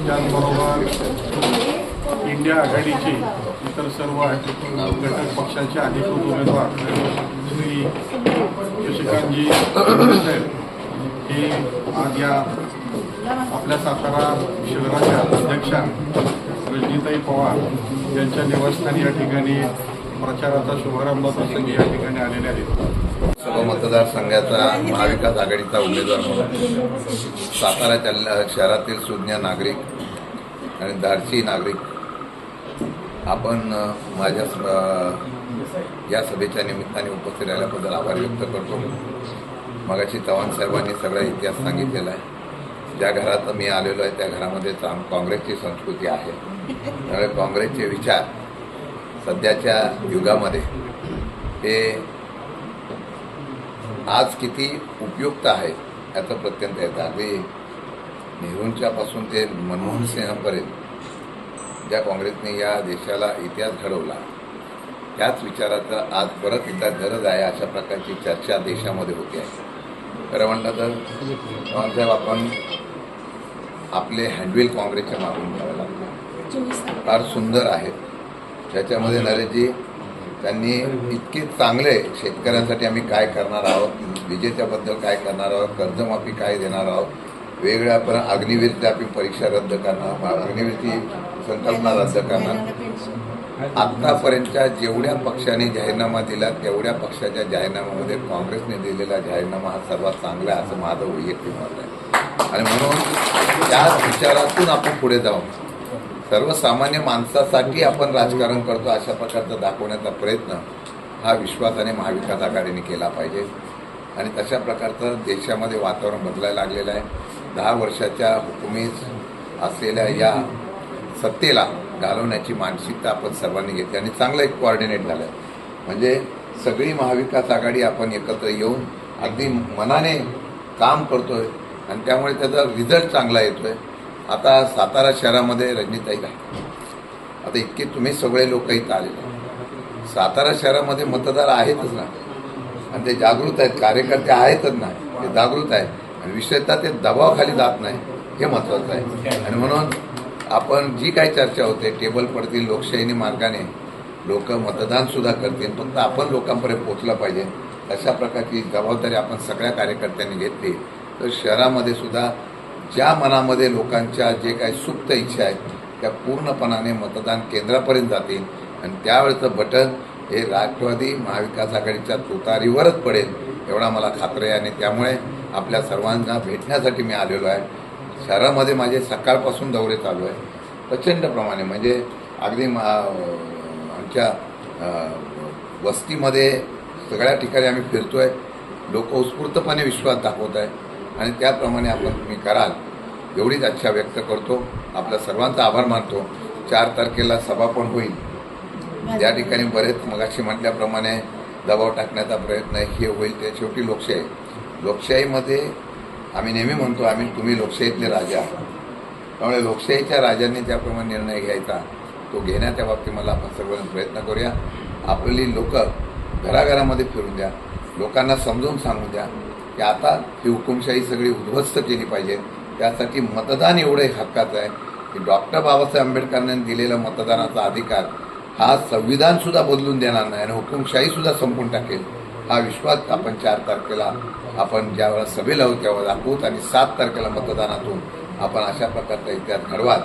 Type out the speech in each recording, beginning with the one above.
त्याचबरोबर इंडिया आघाडीचे इतर सर्व घटक पक्षाचे अधिकृत उमेदवार श्री शशिकांतजी साहेब हे आज या आपल्या सातारा शहराच्या अध्यक्षा रजनीताई पवार यांच्या निवासस्थानी या ठिकाणी प्रचाराचा शुभारंभ प्रसंगी या ठिकाणी आलेले आहेत सर्व मतदारसंघाचा महाविकास आघाडीचा उमेदवार म्हणून सातारा जिल्हा शहरातील सुज्ञ नागरिक आणि धाडसी नागरिक आपण माझ्या स- या सभेच्या निमित्ताने उपस्थित राहिल्याबद्दल आभार व्यक्त करतो. मगाशी चव्हाण साहेबांनी सगळा इतिहास सांगितलेला आहे. ज्या घरात मी आलेलो आहे त्या घरामध्ये चांग- काँग्रेसची संस्कृती आहे. त्यामुळे काँग्रेसचे विचार सध्याच्या युगामध्ये ते आज किती उपयुक्त आहे याचं प्रत्यंत येतं अगदी नेहरूंच्या पासून ते मनमोहन सिंहपर्यंत ज्या काँग्रेसने या देशाला इतिहास घडवला त्याच विचाराचा आज परत एकदा गरज आहे अशा प्रकारची चर्चा देशामध्ये होते. आहे खरं म्हटलं तर साहेब आपण आपले हँडविल काँग्रेसच्या मागून घ्यावे लागले. फार सुंदर आहेत त्याच्यामध्ये नरेशजी त्यांनी इतके चांगले शेतकऱ्यांसाठी आम्ही काय करणार आहोत विजेच्याबद्दल काय करणार आहोत कर्जमाफी काय देणार आहोत वेगळ्या पण अग्निवीरची आम्ही परीक्षा रद्द करणार अग्निवीरची संकल्पना रद्द करणार. आत्तापर्यंतच्या जेवढ्या पक्षांनी जाहीरनामा दिला तेवढ्या पक्षाच्या जाहीरनाम्यामध्ये काँग्रेसने दिलेला जाहीरनामा हा सर्वात चांगला आहे असं माझं वैयक्तिक मत आहे. आणि म्हणून त्याच विचारातून आपण पुढे जाऊ. सर्वसामान्य माणसासाठी आपण राजकारण करतो अशा प्रकारचा दाखवण्याचा प्रयत्न हा विश्वासाने महाविकास आघाडीने केला पाहिजे. आणि तशा प्रकारचं देशामध्ये वातावरण बदलायला लागलेलं आहे. दहा वर्षाच्या हुकुमीत असलेल्या या सत्तेला घालवण्याची मानसिकता आपण सर्वांनी घेतली आणि चांगलं एक कोऑर्डिनेट झालं. म्हणजे सगळी महाविकास आघाडी आपण एकत्र येऊन अगदी मनाने काम करतोय आणि त्यामुळे त्याचा रिझल्ट चांगला येतोय. आता सातारा शहरामध्ये रजनीताई आहे आता इतके तुम्ही सगळे लोक इथं आलेले सातारा शहरामध्ये मतदार आहेतच ना. आणि ते जागृत आहेत कार्यकर्ते आहेतच ना. ते जागृत आहेत. आणि विशेषतः ते दबावाखाली जात नाही. हे महत्त्वाचं आहे. आणि म्हणून आपण जी काही चर्चा होते टेबल पडतील लोकशाहीने मार्गाने लोक मतदानसुद्धा करतील फक्त आपण लोकांपर्यंत पोचलं पाहिजे. अशा प्रकारची जबाबदारी आपण सगळ्या कार्यकर्त्यांनी घेतली. तर शहरामध्ये सुद्धा ज्या मनामध्ये लोकांच्या जे काही सुप्त इच्छा आहेत त्या पूर्णपणाने मतदान केंद्रापर्यंत जातील आणि त्यावेळेचं बटन हे राष्ट्रवादी महाविकास आघाडीच्या तुतारीवरच पडेल एवढा मला खात्री आहे. आणि त्यामुळे आपल्या सर्वांना भेटण्यासाठी मी आलेलो आहे. शहरामध्ये माझे सकाळपासून दौरे चालू आहे प्रचंड प्रमाणे म्हणजे अगदी मा आमच्या वस्तीमध्ये सगळ्या ठिकाणी आम्ही फिरतो आहे लोक उत्स्फूर्तपणे विश्वास दाखवत आहे आणि त्याप्रमाणे आपण तुम्ही कराल. एवढीच अच्छा व्यक्त करतो. आपल्या सर्वांचा आभार मानतो. चार तारखेला सभा पण होईल. त्या ठिकाणी बरेच मगाशी म्हटल्याप्रमाणे दबाव टाकण्याचा प्रयत्न हे होईल ते शेवटी लोकशाही लोकशाहीमध्ये आम्ही नेहमी म्हणतो आम्ही तुम्ही लोकशाहीतले राजा आहात. त्यामुळे लोकशाहीच्या राजांनी त्याप्रमाणे निर्णय घ्यायचा तो घेण्याच्या बाबतीत मला आपण सर्वजण प्रयत्न करूया. आपली लोक घराघरामध्ये फिरून द्या. लोकांना समजून सांगून द्या. की आता ही हुकुमशाही सगळी उद्ध्वस्त केली पाहिजे. त्यासाठी मतदान एवढं हक्काचं आहे की डॉक्टर बाबासाहेब आंबेडकरांनी दिलेला मतदानाचा अधिकार हा संविधानसुद्धा बदलून देणार नाही आणि हुकुमशाहीसुद्धा संपून टाकेल. हा विश्वास आपण चार तारखेला आपण ज्यावेळेला सभेला होऊ त्यावेळेला दाखवूत आणि सात तारखेला मतदानातून आपण अशा प्रकारचा इतिहास घडवाल.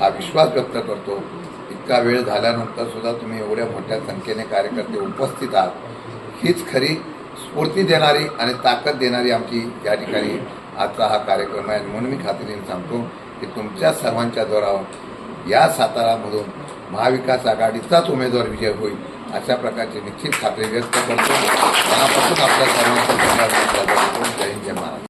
हा विश्वास व्यक्त करतो. इतका वेळ झाल्यानंतर सुद्धा तुम्ही एवढ्या मोठ्या संख्येने कार्यकर्ते उपस्थित आहात. हीच खरी स्फूर्ती देणारी आणि ताकद देणारी आमची या ठिकाणी आजचा हा कार्यक्रम आहे. म्हणून मी खात्रीने सांगतो की तुमच्या सर्वांच्या जोरावर या सातारामधून महाविकास आघाडीचाच उमेदवार विजय होईल अशा प्रकारची निश्चित खात्री व्यक्त करतो. मनापासून आपल्या सर्वांचा जय हिंद जय महाराज